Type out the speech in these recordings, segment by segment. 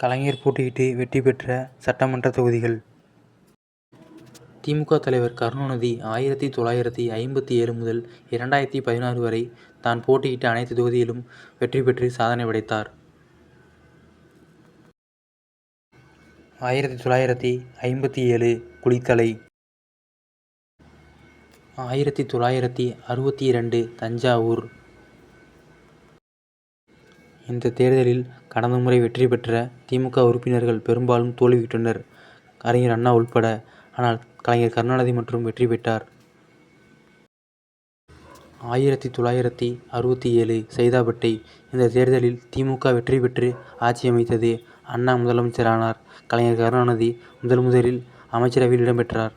கலைஞர் போட்டியிட்டு வெற்றி பெற்ற சட்டமன்ற தொகுதிகள். திமுக தலைவர் கருணாநிதி ஆயிரத்தி தொள்ளாயிரத்தி ஐம்பத்தி ஏழு முதல் இரண்டாயிரத்தி பதினாறு வரை தான் போட்டியிட்ட அனைத்து தொகுதியிலும் வெற்றி பெற்று சாதனை படைத்தார். ஆயிரத்தி தொள்ளாயிரத்தி ஐம்பத்தி ஏழு குளித்தலை. ஆயிரத்தி தொள்ளாயிரத்தி அறுபத்தி இரண்டு தஞ்சாவூர். இந்த தேர்தலில் கடந்த முறை வெற்றி பெற்ற திமுக உறுப்பினர்கள் பெரும்பாலும் தோல்வியுற்றனர் அறிஞர் அண்ணா உள்பட. ஆனால் கலைஞர் கருணாநிதி மற்றும் வெற்றி பெற்றார். ஆயிரத்தி தொள்ளாயிரத்தி அறுபத்தி ஏழு சைதாப்பேட்டை இந்த தேர்தலில் திமுக வெற்றி பெற்று ஆட்சியமைத்தது. அண்ணா முதலமைச்சரானார். கலைஞர் கருணாநிதி முதல் முதலில் அமைச்சரவையில் இடம்பெற்றார்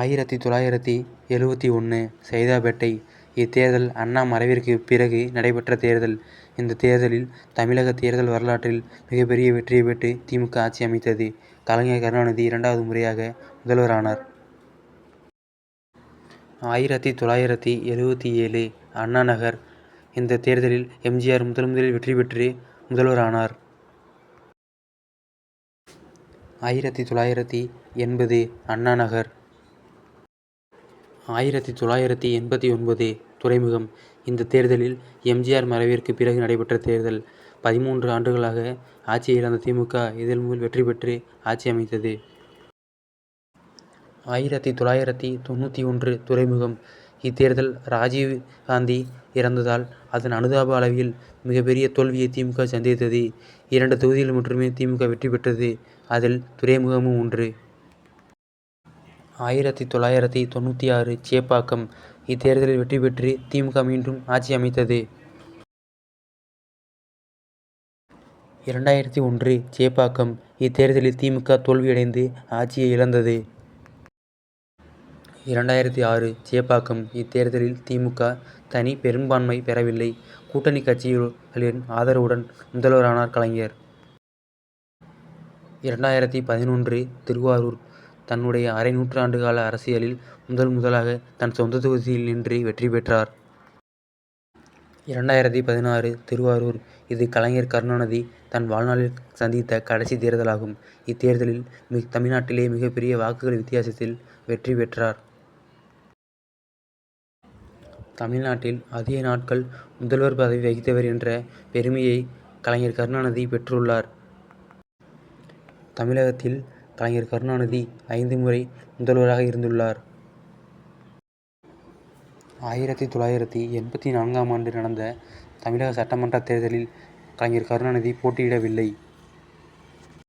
ஆயிரத்தி தொள்ளாயிரத்தி எழுபத்தி ஒன்று சைதாப்பேட்டை இத்தேர்தல் அண்ணா மறைவிற்கு பிறகு நடைபெற்ற தேர்தல். இந்த தேர்தலில் தமிழக தேர்தல் வரலாற்றில் மிகப்பெரிய வெற்றியை பெற்று தி. மு. க. ஆட்சி அமைத்தது. கலைஞர் கருணாநிதி இரண்டாவது முறையாக முதல்வரானார். ஆயிரத்து தொள்ளாயிரத்து எழுபத்து ஏழு அண்ணா நகர் இந்த தேர்தலில் எம். ஜி. ஆர். முதலில் வெற்றி பெற்று முதல்வரானார். ஆயிரத்து தொள்ளாயிரத்து எண்பது அண்ணா நகர் ஆயிரத்து தொள்ளாயிரத்து எண்பத்து ஒன்பது துறைமுகம் இந்த தேர்தலில் எம். ஜி. ஆர். மறைவிற்கு பிறகு நடைபெற்ற தேர்தல். பதிமூன்று ஆண்டுகளாக ஆட்சியை இழந்த திமுக இதன் முதல் வெற்றி பெற்று ஆட்சி அமைத்தது. ஆயிரத்தி தொள்ளாயிரத்தி தொண்ணூற்றி ஒன்று துறைமுகம் இத்தேர்தல் ராஜீவ் காந்தி இறந்ததால் அதன் அனுதாப அளவில் மிகப்பெரிய தோல்வியை திமுக சந்தித்தது. இரண்டு தொகுதியில் மட்டுமே திமுக வெற்றி பெற்றது. அதில் துறைமுகமும் ஒன்று. ஆயிரத்தி தொள்ளாயிரத்தி தொண்ணூற்றி ஆறு சேப்பாக்கம் இத்தேர்தலில் வெற்றி பெற்று திமுக மீண்டும் ஆட்சி அமைத்தது. இரண்டாயிரத்தி ஒன்று சேப்பாக்கம் இத்தேர்தலில் திமுக தோல்வியடைந்து ஆட்சியை இழந்தது. இரண்டாயிரத்தி ஆறு சேப்பாக்கம் இத்தேர்தலில் திமுக தனி பெரும்பான்மை பெறவில்லை. கூட்டணி கட்சிகளின் ஆதரவுடன் முதல்வரானார் கலைஞர். இரண்டாயிரத்தி பதினொன்று திருவாரூர் தன்னுடைய அரை நூற்றாண்டு கால அரசியலில் முதல் முதலாக தன் சொந்த தொகுதியில் நின்று வெற்றி பெற்றார். இரண்டாயிரத்தி பதினாறு திருவாரூர் இது கலைஞர் கருணாநிதி தன் வாழ்நாளில் சந்தித்த கடைசி தேர்தலாகும். இத்தேர்தலில் தமிழ்நாட்டிலேயே மிகப்பெரிய வாக்குகள் வித்தியாசத்தில் வெற்றி பெற்றார். தமிழ்நாட்டில் அதிக நாட்கள் முதல்வர் பதவி வகித்தவர் என்ற பெருமையை கலைஞர் கருணாநிதி பெற்றுள்ளார். தமிழகத்தில் கலைஞர் கருணாநிதி ஐந்து முறை முதல்வராக இருந்துள்ளார். ஆயிரத்தி தொள்ளாயிரத்தி எண்பத்தி நான்காம் ஆண்டு நடந்த தமிழக சட்டமன்ற தேர்தலில் கலைஞர் கருணாநிதி போட்டியிடவில்லை.